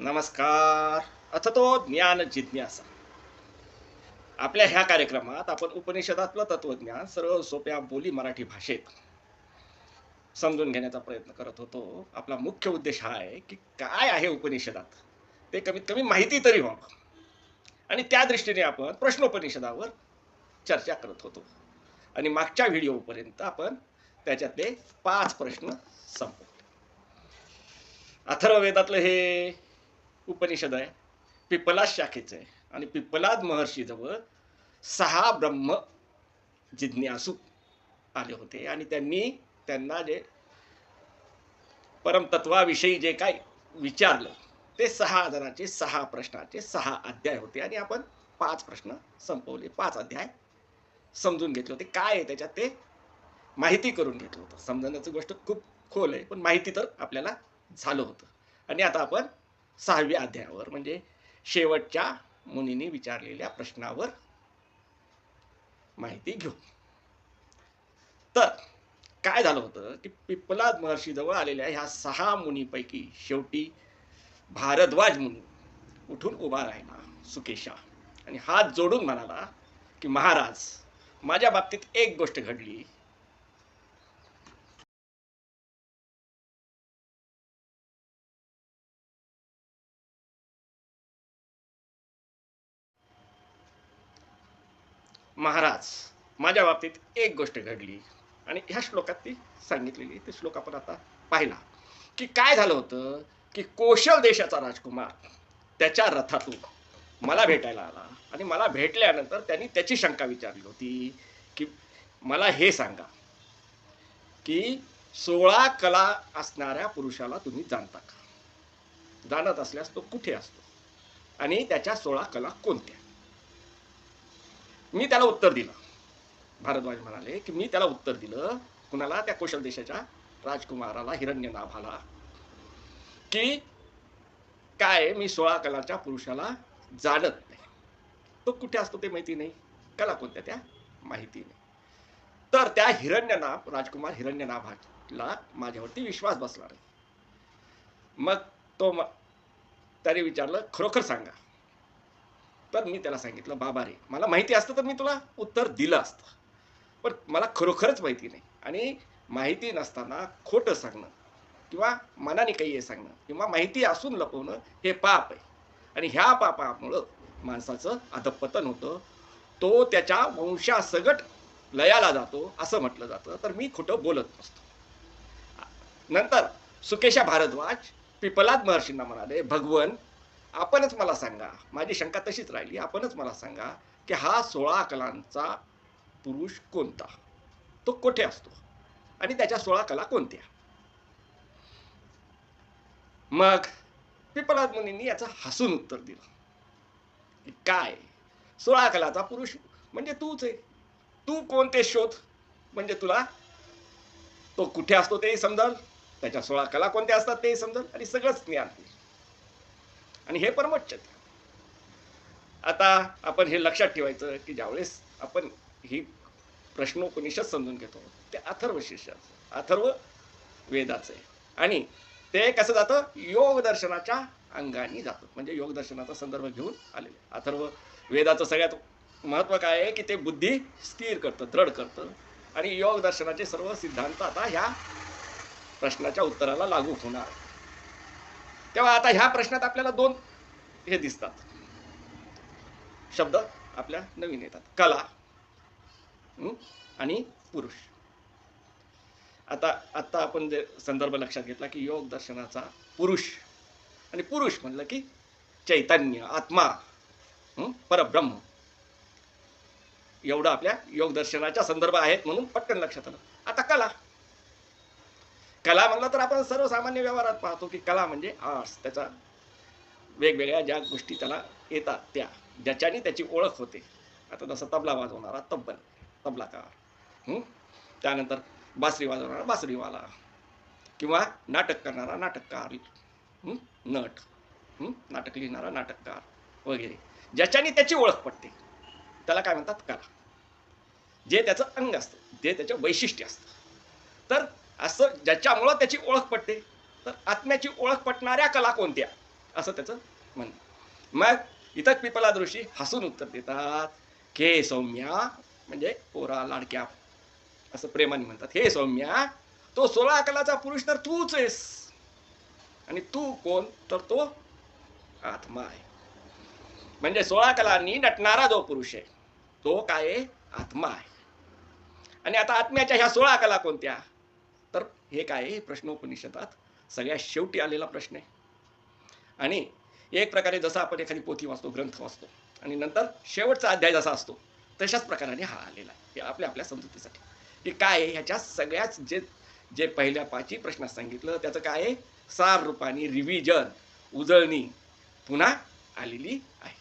नमस्कार. अथ तो ज्ञान जिज्ञासा. आपल्या ह्या कार्यक्रमात आपण उपनिषदातलं तत्वज्ञान सर्व सोप्या बोली मराठी भाषेत समजून घेण्याचा प्रयत्न करत होतो. आपला मुख्य उद्देश हा आहे की काय आहे उपनिषदात? ते कमीत कमी माहिती तरी व्हावं. आणि त्या दृष्टीने आपण प्रश्नोपनिषदावर चर्चा करत होतो. आणि मागच्या व्हिडिओपर्यंत आपण त्याच्यातले पाच प्रश्न संपवले. अथर्ववेदातलं हे उपनिषद आहे. पिपलाद शाखेचं आहे. आणि पिपलाद महर्षीजवळ सहा ब्रह्म जिज्ञासू आले होते. आणि त्यांनी त्यांना जे परमतत्वाविषयी जे काय विचारलं ते सहा हजाराचे सहा प्रश्नाचे सहा अध्याय होते. आणि आपण पाच प्रश्न संपवले. पाच अध्याय समजून घेतले होते. काय आहे त्याच्यात ते? माहिती करून घेतलं होतं. समजण्याची गोष्ट खूप खोल आहे पण माहिती तर आपल्याला झालं होतं. आणि आता आपण सहाव्या अध्यायावर म्हणजे शेवटच्या मुनीने विचारलेल्या प्रश्नावर माहिती घेऊ तर काय झालं होतं की पिपलाद महर्षीजवळ आलेल्या ह्या सहा मुनीपैकी शेवटी भारद्वाज मुनी उठून उभा राहिला सुकेशा. आणि हात जोडून म्हणाला की महाराज माझ्या बाबतीत एक गोष्ट घडली. महाराज माझ्या बाबतीत एक गोष्ट घडली आणि ह्या श्लोकात ती सांगितलेली ते श्लोक आपण आता पाहिला. की काय झालं होतं? की कोशल देशाचा राजकुमार त्याच्या रथातून मला भेटायला आला आणि मला भेटल्यानंतर त्यांनी त्याची शंका विचारली होती की मला हे सांगा की सोळा कला असणाऱ्या पुरुषाला तुम्ही जाणता का? जाणत असल्यास तो कुठे असतो? आणि त्याच्या सोळा कला कोणत्या? मी त्याला उत्तर दिलं. भारद्वाज म्हणाले की मी त्याला उत्तर दिलं कुणाला? त्या कौशल देशाच्या राजकुमाराला हिरण्यनाभाला. की काय मी सोळा कलाच्या पुरुषाला जाणत नाही. तो कुठे असतो ते माहिती नाही. कला कोणत्या त्या? माहिती नाही. तर त्या हिरण्यनाभ राजकुमार हिरण्यनाभाला माझ्यावरती विश्वास बसला नाही. मग तो म त्याने विचारलं खरोखर सांगा तर मी त्याला सांगितलं बाबा रे मला माहिती असतं तर मी तुला उत्तर दिलं असतं. पण मला खरोखरच माहिती नाही. आणि माहिती नसताना खोटं सांगणं किंवा मनाने काही हे सांगणं किंवा माहिती असून लपवणं हे पाप आहे. आणि ह्या पापामुळं माणसाचं अधपतन होतं. तो त्याच्या वंशासगट लयाला जातो असं म्हटलं जातं. तर मी खोटं बोलत नसतो. नंतर सुकेशा भारद्वाज पिपलाद महर्षींना म्हणाले भगवन आपणच मला सांगा. माझी शंका तशीच राहिली. आपणच मला सांगा की हा सोळा कलांचा पुरुष कोणता? तो कोठे असतो? आणि त्याच्या सोळा कला कोणत्या? मग पिपलाद मुनींनी याचं हसून उत्तर दिलं. काय? सोळा कलाचा पुरुष म्हणजे तूच आहे. तू कोणते शोध? म्हणजे तुला तो कुठे असतो तेही समजाल. त्याच्या सोळा कला कोणत्या असतात तेही समजाल. आणि सगळंच ज्ञान आणि हे परमोच्च आता आपण हे लक्षात ठेवायचं की ज्यावेळेस आपण ही प्रश्नोपनिषद समजून घेतो ते अथर्व शिष्याचं अथर्व वेदाचं आहे. आणि ते कसं जातं? योग दर्शनाच्या अंगाने जातं. म्हणजे योग दर्शनाचा संदर्भ घेऊन आलेले. अथर्व वेदाचं सगळ्यात महत्त्व काय आहे? की ते बुद्धी स्थिर करतं दृढ करतं. आणि योग दर्शनाचे सर्व सिद्धांत आता ह्या प्रश्नाच्या उत्तराला लागू होणार. तेव्हा आता ह्या प्रश्नात आपल्याला दोन हे दिसतात. शब्द आपल्या नवीन येतात. कला आणि पुरुष. आता आत्ता आपण जे संदर्भ लक्षात घेतला की योग दर्शनाचा पुरुष आणि पुरुष म्हणलं की चैतन्य आत्मा परब्रह्म. एवढं आपल्या योग दर्शनाच्या संदर्भ आहेत म्हणून पटकन लक्षात आलं. आता कला. कला म्हणलं तर आपण सर्वसामान्य व्यवहारात पाहतो की कला म्हणजे आर्ट्स. त्याचा वेगवेगळ्या ज्या गोष्टी त्याला येतात त्या ज्याच्याने त्याची ओळख होते. आता जसं तबला वाजवणारा तब्बल तबलाकार. त्यानंतर बासरी वाजवणारा बासरीवाला. किंवा नाटक करणारा नाटककार. नट. नाटक लिहिणारा नाटककार वगैरे. ज्याच्याने त्याची ओळख पडते. त्याला काय म्हणतात? कला. जे त्याचं अंग असतं जे त्याचं वैशिष्ट्य असतं. तर असं ज्याच्यामुळं त्याची ओळख पडते तर आत्म्याची ओळख पटणाऱ्या कला कोणत्या? असं त्याचं म्हणणं. मग इथंच पिपला ऋषी हसून उत्तर देतात के सौम्या म्हणजे पोरा लाडक्या असं प्रेमाने म्हणतात हे सौम्या तो सोळा कलाचा पुरुष तर तूच आहेस. आणि तू कोण? तर तो आत्मा आहे. म्हणजे सोळा कलांनी नटणारा जो पुरुष आहे तो काय आत्मा आहे. आणि आता आत्म्याच्या ह्या सोळा कला कोणत्या? हे काय आहे? प्रश्नोपनिषदात सगळ्यात शेवटी आलेला प्रश्न आहे. आणि एक प्रकारे जसा आपण एखादी पोथी वाचतो ग्रंथ वाचतो आणि नंतर शेवटचा अध्याय जसा असतो तशाच प्रकाराने हा आलेला आहे. हे आपल्या आपल्या समजुतीसाठी. हे काय आहे? ह्याच्या सगळ्याच जे जे पहिल्या पाची प्रश्नात सांगितलं त्याचं काय आहे? सार रूपाने रिव्हिजन उजळणी पुन्हा आलेली आहे.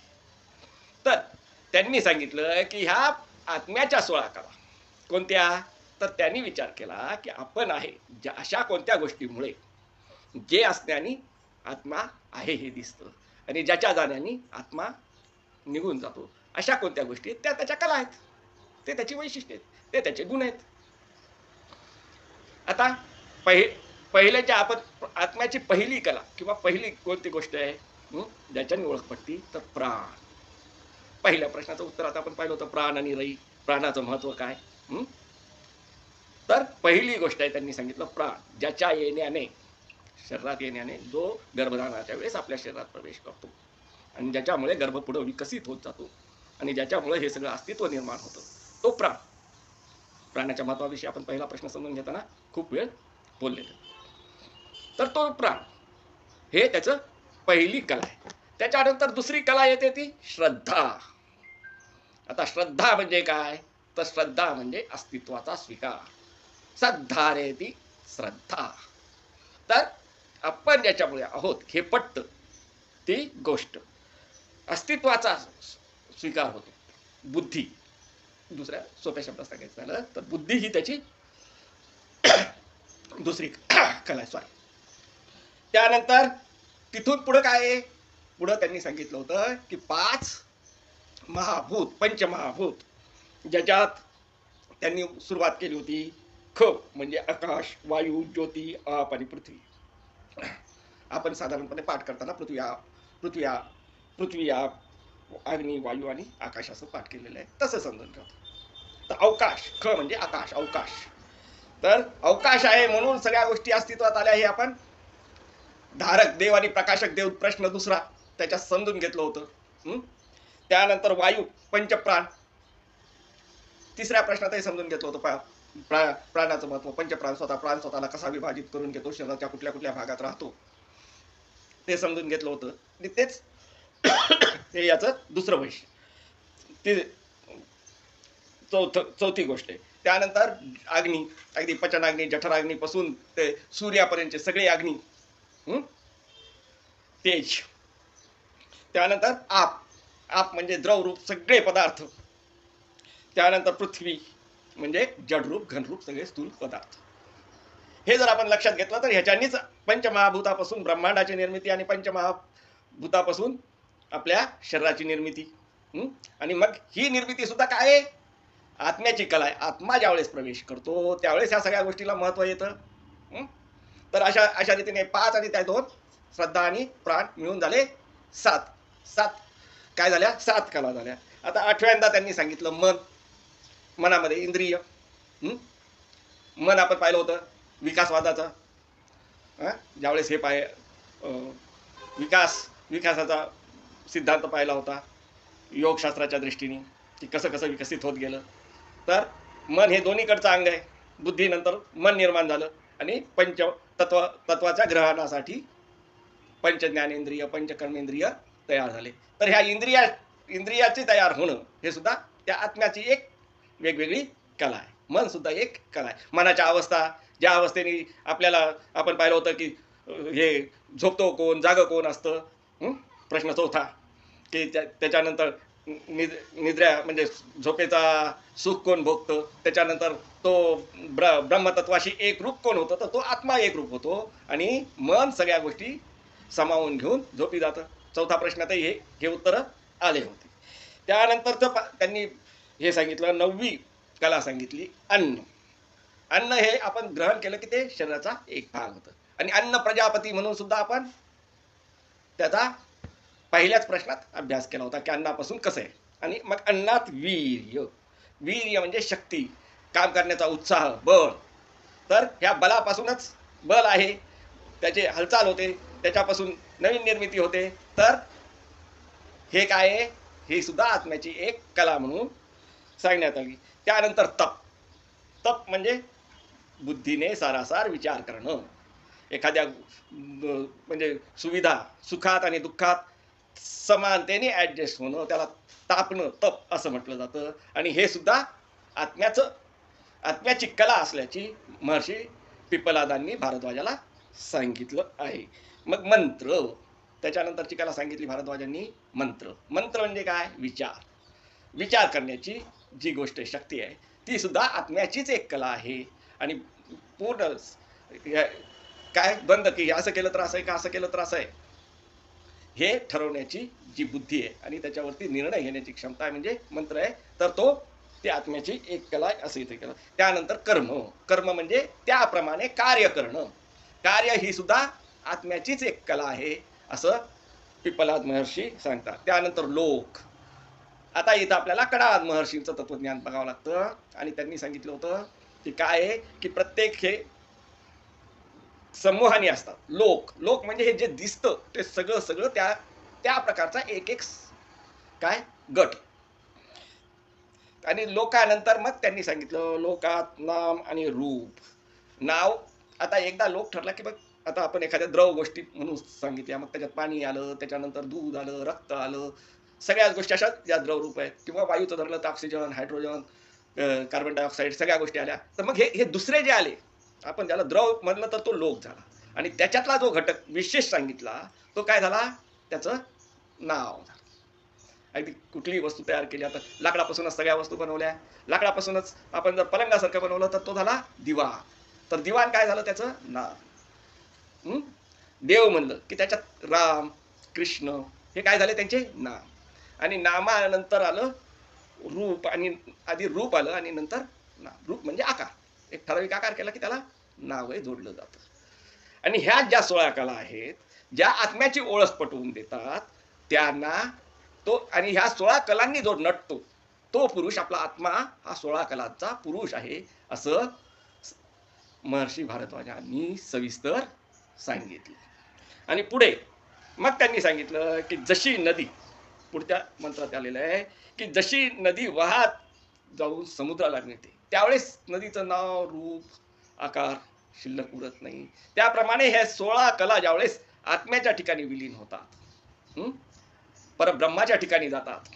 तर त्यांनी सांगितलं की ह्या आत्म्याच्या सोळा करा कोणत्या? तर त्यांनी विचार केला की आपण आहे ज्या अशा कोणत्या गोष्टीमुळे जे असण्याने आत्मा आहे हे दिसतं. आणि ज्याच्या जाण्याने आत्मा निघून जातो. अशा कोणत्या गोष्टी आहेत? त्या त्याच्या कला आहेत. ते त्याची वैशिष्ट्य आहेत. ते त्याचे गुण आहेत. आता पहि पहिल्याच्या आपण आत्म्याची पहिली कला किंवा पहिली कोणती गोष्ट आहे? ज्याच्याने ओळख पडती तर प्राण. पहिल्या प्रश्नाचं उत्तर आता आपण पाहिलं होतं प्राण आणि रई. प्राणाचं महत्त्व काय? तर पहिली गोष्ट आहे त्यांनी सांगितलं प्राण ज्याच्या येण्याने शरीरात येण्याने जो गर्भधारणाच्या वेळेस आपल्या शरीरात प्रवेश करतो. आणि ज्याच्यामुळे गर्भ पुढं विकसित होत जातो. आणि ज्याच्यामुळे हे सगळं अस्तित्व निर्माण होतं. तो प्राण. प्राण्याच्या महत्वाविषयी आपण पहिला प्रश्न समजून घेताना खूप वेळ बोललेलो तर तो प्राण. हे त्याचं पहिली कला आहे. त्याच्यानंतर दुसरी कला येते ती श्रद्धा. आता श्रद्धा म्हणजे काय? तर श्रद्धा म्हणजे अस्तित्वाचा स्वीकार. श्रद्धा रे ती श्रद्धा. तर आपण ज्याच्यामुळे आहोत हे पटतं ती गोष्ट. अस्तित्वाचा स्वीकार होतो. बुद्धी. दुसऱ्या सोप्या शब्दात सांगायचं झालं तर बुद्धी ही त्याची दुसरी कला सॉरी त्यानंतर तिथून पुढं काय आहे? पुढं त्यांनी सांगितलं होतं की पाच महाभूत पंचमहाभूत ज्याच्यात त्यांनी सुरुवात केली होती ख म्हणजे आकाश वायू ज्योती आप आणि पृथ्वी. आपण साधारणपणे पाठ करताना पृथ्वी आप पृथ्वी आप पृथ्वी आप अग्नी वायू आणि आकाश असं पाठ केलेलं आहे. तसं समजून ठेवतो तर अवकाश ख म्हणजे आकाश अवकाश. तर अवकाश आहे म्हणून सगळ्या गोष्टी अस्तित्वात आल्या हे आपण. धारक देव आणि प्रकाशक देव प्रश्न दुसरा. त्याच्यात समजून घेतलं होतं. त्यानंतर वायू पंचप्राण. तिसऱ्या प्रश्नातही समजून घेतलं होतं पहा. प्रा प्राणाचं महत्त्व. पंचप्राण स्वतः प्राण स्वतःला कसा विभाजित करून घेतो शरीराच्या कुठल्या कुठल्या भागात राहतो? ते समजून घेतलं होतं. आणि तेच हे याचं दुसरं वैशिष्ट्य. ते चौथ चौथी गोष्ट आहे. त्यानंतर अग्नी अगदी पचनाग्नी जठराग्नीपासून ते सूर्यापर्यंतचे सगळे अग्नी तेज. त्यानंतर आप. आप म्हणजे द्रवरूप सगळे पदार्थ. त्यानंतर पृथ्वी म्हणजे जडरूप घनरूप सगळे स्थूल पदार्थ. हे जर आपण लक्षात घेतलं तर ह्याच्यानीच पंचमहाभूतापासून ब्रह्मांडाची निर्मिती आणि पंचमहाभूतापासून आपल्या शरीराची निर्मिती. आणि मग ही निर्मिती सुद्धा काय आहे? आत्म्याची कला आहे. आत्मा ज्यावेळेस प्रवेश करतो त्यावेळेस ह्या सगळ्या गोष्टीला महत्त्व येतं. तर अशा अशा रीतीने पाच आणि त्या दोन श्रद्धा आणि प्राण मिळून झाले सात. सात. काय झाल्या? सात कला झाल्या. आता आठव्यांदा त्यांनी सांगितलं मन. मनामध्ये इंद्रिय मन आपण पाहिलं होतं विकासवादाचं. ज्यावेळेस हे पाय विकास विकासाचा सिद्धांत पाहिला होता योगशास्त्राच्या दृष्टीने की कसं कसं विकसित होत गेलं. तर मन हे दोन्हीकडचं अंग आहे. बुद्धीनंतर मन निर्माण झालं आणि पंच तत्व तत्वाच्या ग्रहणासाठी पंचज्ञानेंद्रिय पंचकर्मेंद्रिय तयार झाले. तर ह्या इंद्रिया इंद्रियाचे तयार होणं हे सुद्धा त्या आत्म्याची एक वेगवेगळी कला आहे. मन सुद्धा एक कला आहे. मनाच्या अवस्था ज्या अवस्थेने आपल्याला आपण पाहिलं होतं की हे झोपतो कोण जागं कोण असतं? प्रश्न चौथा की त्या त्याच्यानंतर निद निद्रा म्हणजे झोपेचा सुख कोण भोगतं? त्याच्यानंतर तो ब्र ब्रह्मतत्वाशी एक रूप कोण होतं? तर तो आत्मा एक रूप होतो. आणि मन सगळ्या गोष्टी सामावून घेऊन झोपी जातं. चौथा प्रश्नातही हे हे उत्तरं आले होते. त्यानंतरचं पा त्यांनी हे सांगितलं नववी कला सांगितली अन्न. अन्न हे आपण ग्रहण केलं की ते शरीराचा एक भाग होतं. आणि अन्न प्रजापती म्हणून सुद्धा आपण त्याचा पहिल्याच प्रश्नात अभ्यास केला होता की अन्नापासून कसं आहे. आणि मग अन्नात वीर्य. वीर्य म्हणजे शक्ती. काम करण्याचा उत्साह बळ. तर ह्या बलापासूनच बल आहे. त्याचे हालचाल होते. त्याच्यापासून नवीन निर्मिती होते. तर हे काय आहे? ही सुद्धा आत्म्याची एक कला म्हणून सांगण्यात आली. त्यानंतर तप. तप म्हणजे बुद्धीने सारासार विचार करणं. एखाद्या म्हणजे सुविधा सुखात आणि दुःखात समानतेने ॲडजस्ट होणं त्याला तापणं तप असं म्हटलं जातं. आणि हे सुद्धा आत्म्याचं आत्म्याची कला असल्याची महर्षी पिपलादांनी भारद्वाजाला सांगितलं आहे. मग मंत्र. त्याच्यानंतरची कला सांगितली भारद्वाजांनी. मंत्र. मंत्र म्हणजे काय? विचार. विचार करण्याची जी गोष्ट शक्ती आहे ती सुद्धा आत्म्याचीच एक कला आहे. आणि पूर्ण काय बंद की असं केलं तर असं आहे का असं केलं तर असं आहे? हे ठरवण्याची जी बुद्धी आहे आणि त्याच्यावरती निर्णय घेण्याची क्षमता आहे म्हणजे मंत्र आहे तर तो ते आत्म्याची एक कला आहे असं इथे केलं. त्यानंतर कर्म. कर्म म्हणजे त्याप्रमाणे कार्य करणं. कार्य ही सुद्धा आत्म्याचीच एक कला आहे असं पिपलाद महर्षी सांगतात. त्यानंतर लोक. आता इथं आपल्याला कडा महर्षींचं तत्वज्ञान बघावं लागतं. आणि त्यांनी सांगितलं होतं की काय आहे की प्रत्येक हे समूहाने असतात. लोक लोक म्हणजे हे जे दिसतं ते सगळं सगळं त्या त्या प्रकारचा एक एक काय? गट. आणि लोकानंतर मग त्यांनी सांगितलं लोकात नाम आणि रूप. नाव आता एकदा लोक ठरला की मग आता आपण एखाद्या द्रव गोष्टी म्हणून सांगितल्या. मग त्याच्यात पाणी आलं त्याच्यानंतर दूध आलं रक्त आलं. सगळ्याच गोष्टी अशा या द्रवरूप आहेत. किंवा वायूचं धरलं तर ऑक्सिजन हायड्रोजन कार्बन डायऑक्साईड सगळ्या गोष्टी आल्या. तर मग हे हे दुसरे जे आले आपण त्याला द्रव म्हणलं तर तो लोक झाला. आणि त्याच्यातला जो घटक विशेष सांगितला तो काय झाला? त्याचं नाव झालं. अगदी कुठलीही वस्तू तयार केली. आता लाकडापासूनच सगळ्या वस्तू बनवल्या. लाकडापासूनच आपण जर पलंगासारखं बनवलं तर तो झाला दिवा. तर दिवाण काय झालं? त्याचं नाव. देव म्हणलं की त्याच्यात राम कृष्ण हे काय झाले? त्यांचे नाम आणि नामानंतर आलं रूप आणि आधी रूप आलं आणि नंतर नाम रूप म्हणजे आकार. एक ठराविक आकार केला की त्याला नावही जोडलं जातं. आणि ह्या ज्या सोळा कला आहेत ज्या आत्म्याची ओळख पटवून देतात त्यांना तो आणि ह्या सोळा कलांनी जो नटतो तो पुरुष आपला आत्मा हा सोळा कलांचा पुरुष आहे असं महर्षी भारद्वाजांनी सविस्तर सांगितलं. आणि पुढे मग त्यांनी सांगितलं की जशी नदी पुढच्या मंत्रात आलेलं आहे की जशी नदी वाहत जाऊन समुद्राला मिळते त्यावेळेस नदीचं नाव रूप आकार शिल्लक उरत नाही. त्याप्रमाणे हे सोळा कला ज्यावेळेस आत्म्याच्या ठिकाणी विलीन होतात पर परब्रह्माच्या ठिकाणी जातात.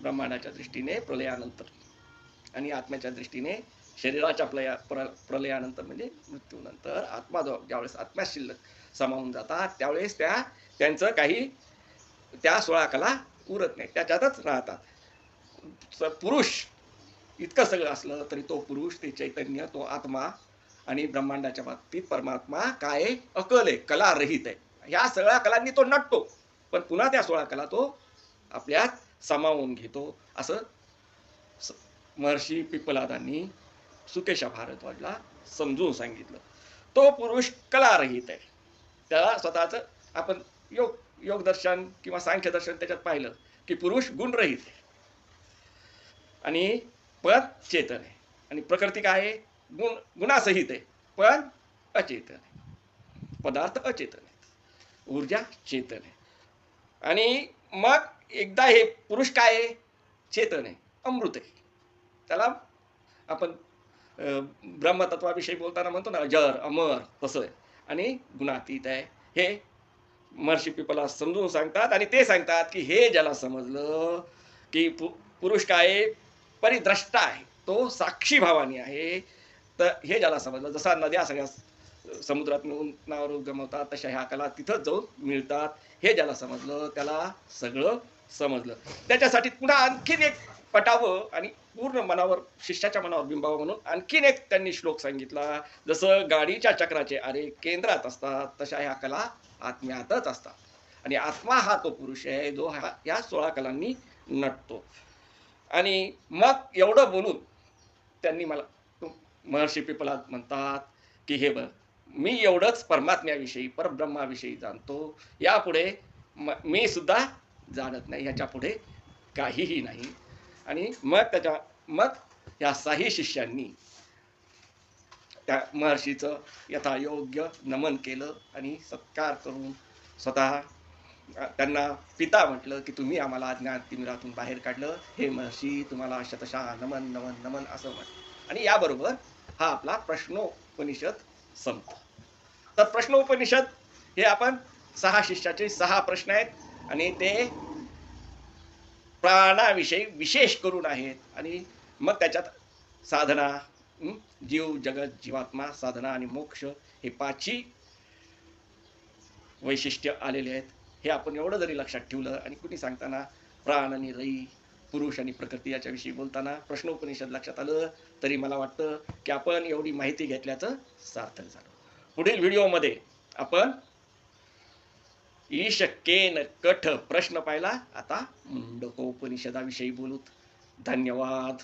ब्रह्मांडाच्या दृष्टीने प्रलयानंतर आणि आत्म्याच्या दृष्टीने शरीराच्या प्रलया प्र प्रलयानंतर म्हणजे मृत्यूनंतर आत्मा जो ज्यावेळेस आत्म्या शिल्लक सामावून जातात त्यावेळेस त्या त्यांचं काही त्या सोळा कला उरत नाही. त्याच्यातच राहतात. पुरुष इतकं सगळं असलं तरी तो पुरुष ते चैतन्य तो आत्मा आणि ब्रह्मांडाच्या बाबतीत परमात्मा काय आहे? अकल आहे कला रहित आहे. ह्या सगळ्या कलांनी तो नटतो. पण पुन्हा त्या सोळा कला तो आपल्यात सामावून घेतो. असं महर्षी पिपलादांनी सुकेशा भारद्वाजला समजून सांगितलं. तो पुरुष कलारहित आहे. त्याला स्वतःचं आपण योग योगदर्शन किंवा सांख्यदर्शन त्याच्यात पाहिलं की पुरुष गुणरहित आहे. आणि पण चेतन आहे. आणि प्रकृती काय आहे? गुण गुणासहित आहे. पण अचेतन आहे. पदार्थ अचेतन आहे ऊर्जा चेतन आहे. आणि मग एकदा हे पुरुष काय आहे? चेतन आहे. अमृत आहे. त्याला आपण ब्रह्मतत्वाविषयी बोलताना म्हणतो ना जर अमर तसं आहे. आणि गुणातीत आहे. हे महर्षी पिपला समजून सांगतात आणि ते सांगतात की हे ज्याला समजलं की पु पुरुष काय आहे? परिद्रष्टा आहे. तो साक्षी भावानी आहे. तर हे ज्याला समजलं जसा नद्या सगळ्या समुद्रात मिळून नावर गमवतात तशा ह्या कला तिथंच जाऊन मिळतात. हे ज्याला समजलं त्याला सगळं समजलं. त्याच्यासाठी पुन्हा आणखीन एक पटावं आणि पूर्ण मनावर शिष्याच्या मनावर बिंबावं म्हणून आणखीन एक त्यांनी श्लोक सांगितला. जसं गाडीच्या चक्राचे आरे केंद्रात असतात तशा ह्या कला आत्म्यातच असतात. आणि आत्मा हा तो पुरुष आहे जो हा या सोळा कलांनी नटतो. आणि मग एवढं बोलून त्यांनी मला महर्षी पिपलात म्हणतात की हे बघ मी एवढंच परमात्म्याविषयी परब्रह्माविषयी जाणतो. यापुढे म मी सुद्धा जाणत नाही ह्याच्या पुढे काहीही नाही. आणि मग त्याच्या मग या साही शिष्यांनी त्या महर्षीचं यथायोग्य नमन केलं आणि सत्कार करून स्वतः त्यांना पिता म्हटलं की तुम्ही आम्हाला अज्ञात तिमिरातून बाहेर काढलं. हे महर्षी तुम्हाला शतशः नमन नमन नमन असं म्हटलं आणि याबरोबर हा आपला प्रश्नोपनिषद संपतो. तर प्रश्नोपनिषद हे आपण सहा शिष्याचे सहा प्रश्न आहेत आणि ते प्राणाविषयी विशेष करून आहेत. आणि मग त्याच्यात साधना जीव जगत जीवात्मा साधना आणि मोक्ष हे पाचही वैशिष्ट्य आलेले आहेत. हे आपण एवढं जरी लक्षात ठेवलं आणि कुणी सांगताना प्राण आणि रई पुरुष आणि प्रकृती याच्याविषयी बोलताना प्रश्नोपनिषद लक्षात आलं तरी मला वाटतं की आपण एवढी माहिती घेतल्याचं सार्थक झालं. पुढील व्हिडिओमध्ये आपण ईशकेन कठ प्रश्न पाहिला. आता मुंडकोपनिषदाविषयी बोलूत. धन्यवाद.